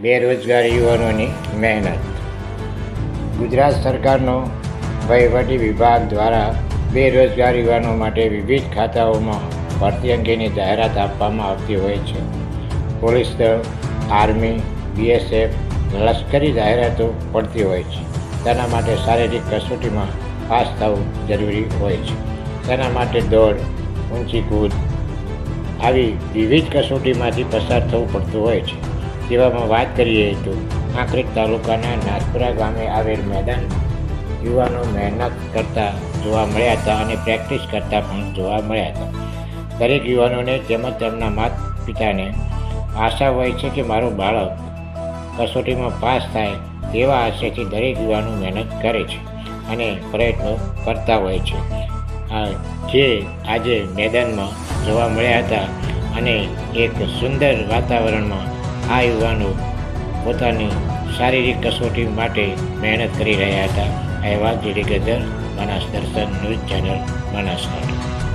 બેરોજગાર યુવાનોની મહેનત. ગુજરાત સરકારનો વહીવટી વિભાગ દ્વારા બેરોજગાર યુવાનો માટે વિવિધ ખાતાઓમાં ભરતી અંગેની જાહેરાત આપવામાં આવતી હોય છે. પોલીસ દળ, આર્મી, બીએસએફ, લશ્કરી જાહેરાતો પડતી હોય છે. તેના માટે શારીરિક કસોટીમાં પાસ થવું જરૂરી હોય છે. તેના માટે દોડ, ઊંચી કૂદ આવી વિવિધ કસોટીમાંથી પસાર થવું પડતું હોય છે. તેવામાં વાત કરીએ તો આંકરેજ તાલુકાના નાથપુરા ગામે આવેલ મેદાન યુવાનો મહેનત કરતા જોવા મળ્યા હતા અને પ્રેક્ટિસ કરતા પણ જોવા મળ્યા હતા. દરેક યુવાનોને તેમજ તેમના માતા પિતાને આશા હોય છે કે મારું બાળક કસોટીમાં પાસ થાય તેવા આશયથી દરેક યુવાનો મહેનત કરે છે અને પ્રયત્નો કરતા હોય છે. આ જે આજે મેદાનમાં જોવા મળ્યા હતા અને એક સુંદર વાતાવરણમાં આ યુવાનો પોતાની શારીરિક કસોટી માટે મહેનત કરી રહ્યા હતા. અહેવાલ જીડી ગદર બનાસ દર્શન ન્યૂઝ ચેનલ બનાસકાંઠા